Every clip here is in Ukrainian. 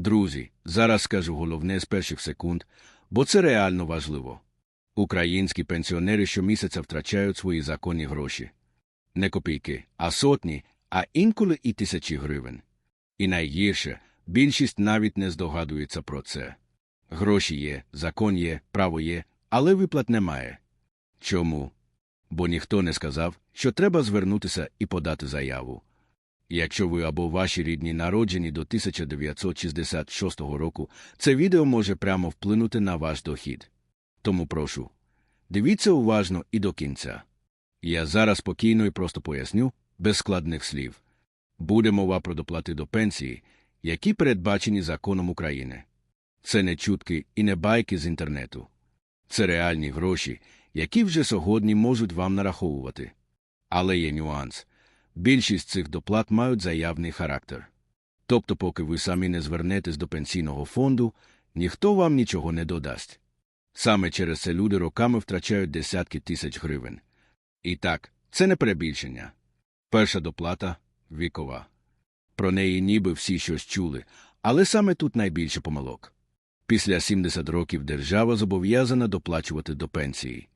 Друзі, зараз скажу головне з перших секунд, бо це реально важливо. Українські пенсіонери щомісяця втрачають свої законні гроші. Не копійки, а сотні, а інколи і тисячі гривень. І найгірше, більшість навіть не здогадується про це. Гроші є, закон є, право є, але виплат немає. Чому? Бо ніхто не сказав, що треба звернутися і подати заяву. Якщо ви або ваші рідні народжені до 1966 року, це відео може прямо вплинути на ваш дохід. Тому прошу. Дивіться уважно і до кінця. Я зараз спокійно і просто поясню, без складних слів. Буде мова про доплати до пенсії, які передбачені законом України. Це не чутки і не байки з інтернету. Це реальні гроші, які вже сьогодні можуть вам нараховувати. Але є нюанс. Більшість цих доплат мають заявний характер. Тобто, поки ви самі не звернетесь до пенсійного фонду, ніхто вам нічого не додасть. Саме через це люди роками втрачають десятки тисяч гривень. І так, це не перебільшення. Перша доплата вікова. Про неї ніби всі щось чули, але саме тут найбільше помилок. Після 70 років держава зобов'язана доплачувати до пенсії.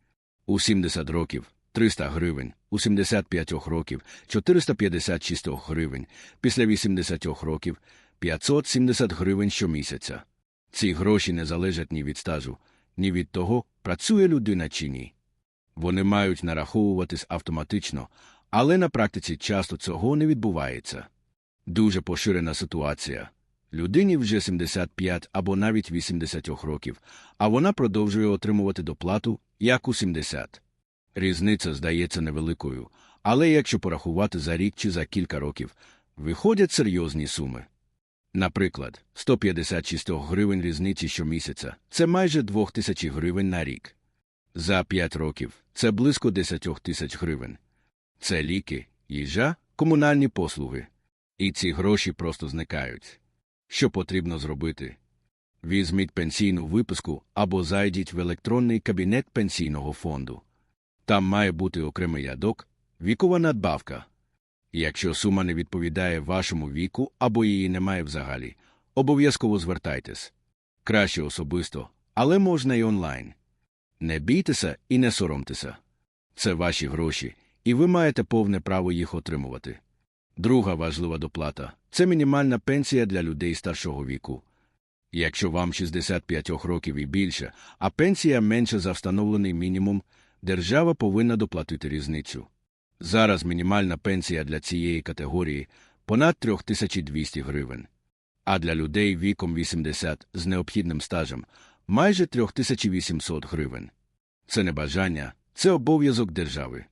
У 70 років 300 гривень, у 75 років 456 гривень, після 80 років 570 гривень щомісяця. Ці гроші не залежать ні від стажу, ні від того, працює людина чи ні. Вони мають нараховуватись автоматично, але на практиці часто цього не відбувається. Дуже поширена ситуація. Людині вже 75 або навіть 80 років, а вона продовжує отримувати доплату, як у 70. Різниця здається невеликою, але якщо порахувати за рік чи за кілька років, виходять серйозні суми. Наприклад, 156 гривень різниці щомісяця це майже 2000 гривень на рік. За 5 років це близько 10 тисяч гривень. Це ліки, їжа, комунальні послуги. І ці гроші просто зникають. Що потрібно зробити? Візьміть пенсійну виписку або зайдіть в електронний кабінет пенсійного фонду. Там має бути окремий ядок, вікова надбавка. Якщо сума не відповідає вашому віку або її немає взагалі, обов'язково звертайтесь. Краще особисто, але можна й онлайн. Не бійтеся і не соромтеся. Це ваші гроші, і ви маєте повне право їх отримувати. Друга важлива доплата це мінімальна пенсія для людей старшого віку. Якщо вам 65 років і більше, а пенсія менша за встановлений мінімум, держава повинна доплатити різницю. Зараз мінімальна пенсія для цієї категорії понад 3200 гривень. А для людей віком 80 з необхідним стажем майже 3800 гривень. Це не бажання, це обов'язок держави.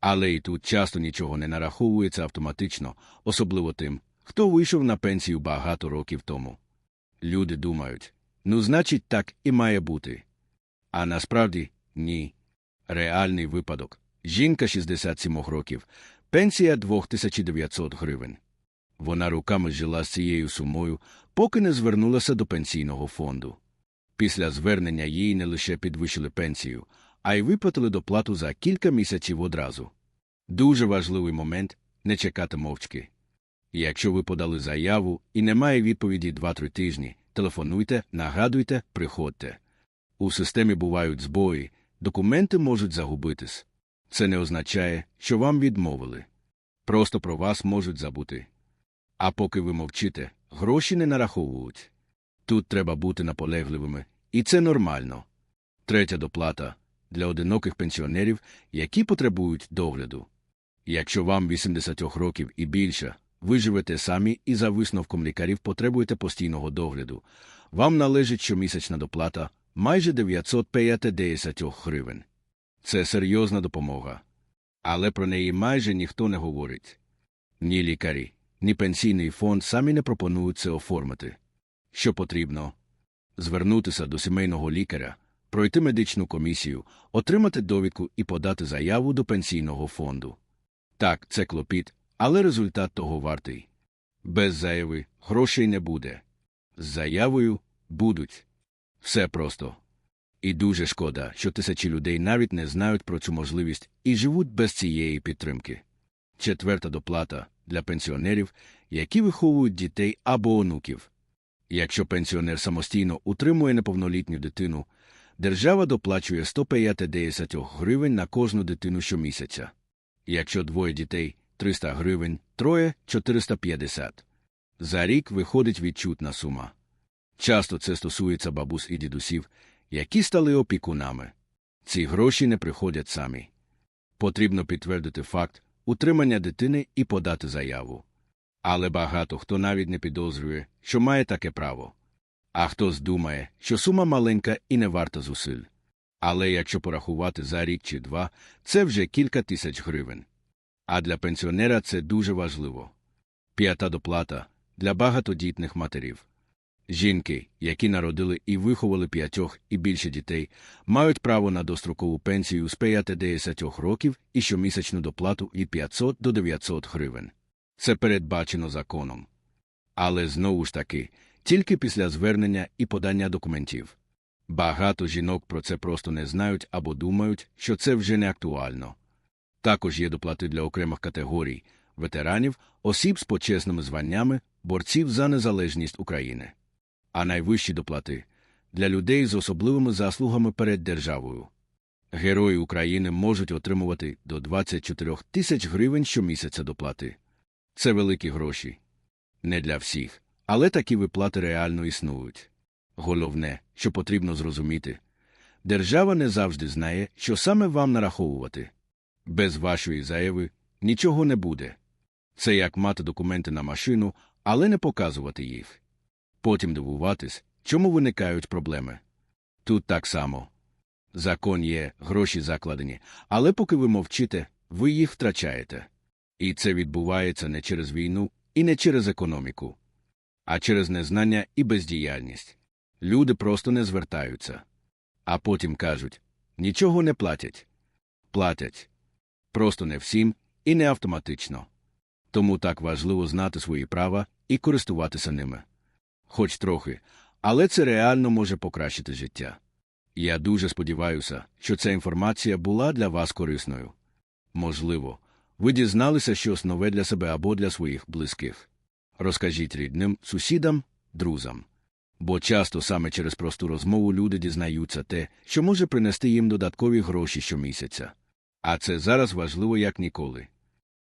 Але і тут часто нічого не нараховується автоматично, особливо тим, хто вийшов на пенсію багато років тому. Люди думають ну, значить, так і має бути. А насправді ні. Реальний випадок жінка 67 років, пенсія 2900 гривень. Вона руками жила з цією сумою, поки не звернулася до пенсійного фонду. Після звернення їй не лише підвищили пенсію, а й виплатили доплату за кілька місяців одразу. Дуже важливий момент не чекати мовчки. Якщо ви подали заяву і немає відповіді 2-3 тижні, телефонуйте, нагадуйте, приходьте. У системі бувають збої, документи можуть загубитись. Це не означає, що вам відмовили. Просто про вас можуть забути. А поки ви мовчите, гроші не нараховують. Тут треба бути наполегливими, і це нормально. Третя доплата для одиноких пенсіонерів, які потребують догляду. Якщо вам 80 років і більше, ви живете самі і за висновком лікарів потребуєте постійного догляду, вам належить щомісячна доплата майже 950 гривень. Це серйозна допомога. Але про неї майже ніхто не говорить. Ні лікарі, ні пенсійний фонд самі не пропонують це оформити. Що потрібно? Звернутися до сімейного лікаря, пройти медичну комісію, отримати довідку і подати заяву до пенсійного фонду. Так, це клопіт, але результат того вартий. Без заяви грошей не буде. З заявою будуть. Все просто. І дуже шкода, що тисячі людей навіть не знають про цю можливість і живуть без цієї підтримки. Четверта доплата для пенсіонерів, які виховують дітей або онуків. Якщо пенсіонер самостійно утримує неповнолітню дитину, держава доплачує 150 гривень на кожну дитину щомісяця. Якщо двоє дітей 300 гривень, троє 450. За рік виходить відчутна сума. Часто це стосується бабусь і дідусів, які стали опікунами. Ці гроші не приходять самі. Потрібно підтвердити факт утримання дитини і подати заяву. Але багато хто навіть не підозрює, що має таке право. А хтось думає, що сума маленька і не варта зусиль. Але якщо порахувати за рік чи два, це вже кілька тисяч гривень. А для пенсіонера це дуже важливо. П'ята доплата для багатодітних матерів. Жінки, які народили і виховали п'ятьох і більше дітей, мають право на дострокову пенсію з 50 років і щомісячну доплату від 500 до 900 гривень. Це передбачено законом. Але знову ж таки, тільки після звернення і подання документів. Багато жінок про це просто не знають або думають, що це вже не актуально. Також є доплати для окремих категорій ветеранів, осіб з почесними званнями, борців за незалежність України. А найвищі доплати для людей з особливими заслугами перед державою. Герої України можуть отримувати до 24 тисяч гривень щомісяця доплати. Це великі гроші. Не для всіх, але такі виплати реально існують. Головне, що потрібно зрозуміти, держава не завжди знає, що саме вам нараховувати. Без вашої заяви нічого не буде. Це як мати документи на машину, але не показувати їх. Потім дивуватись, чому виникають проблеми. Тут так само. Закон є, гроші закладені, але поки ви мовчите, ви їх втрачаєте. І це відбувається не через війну і не через економіку, а через незнання і бездіяльність. Люди просто не звертаються. А потім кажуть нічого не платять. Платять. Просто не всім і не автоматично. Тому так важливо знати свої права і користуватися ними. Хоч трохи, але це реально може покращити життя. Я дуже сподіваюся, що ця інформація була для вас корисною. Можливо, ви дізналися щось нове для себе або для своїх близьких. Розкажіть рідним, сусідам, друзям. Бо часто саме через просту розмову люди дізнаються те, що може принести їм додаткові гроші щомісяця. А це зараз важливо як ніколи.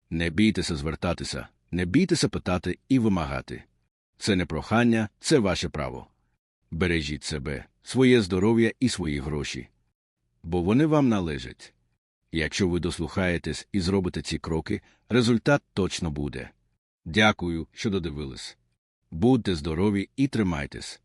Не бійтеся звертатися, не бійтеся питати і вимагати. Це не прохання, це ваше право. Бережіть себе, своє здоров'я і свої гроші. Бо вони вам належать. Якщо ви дослухаєтесь і зробите ці кроки, результат точно буде. Дякую, що додивились. Будьте здорові і тримайтесь.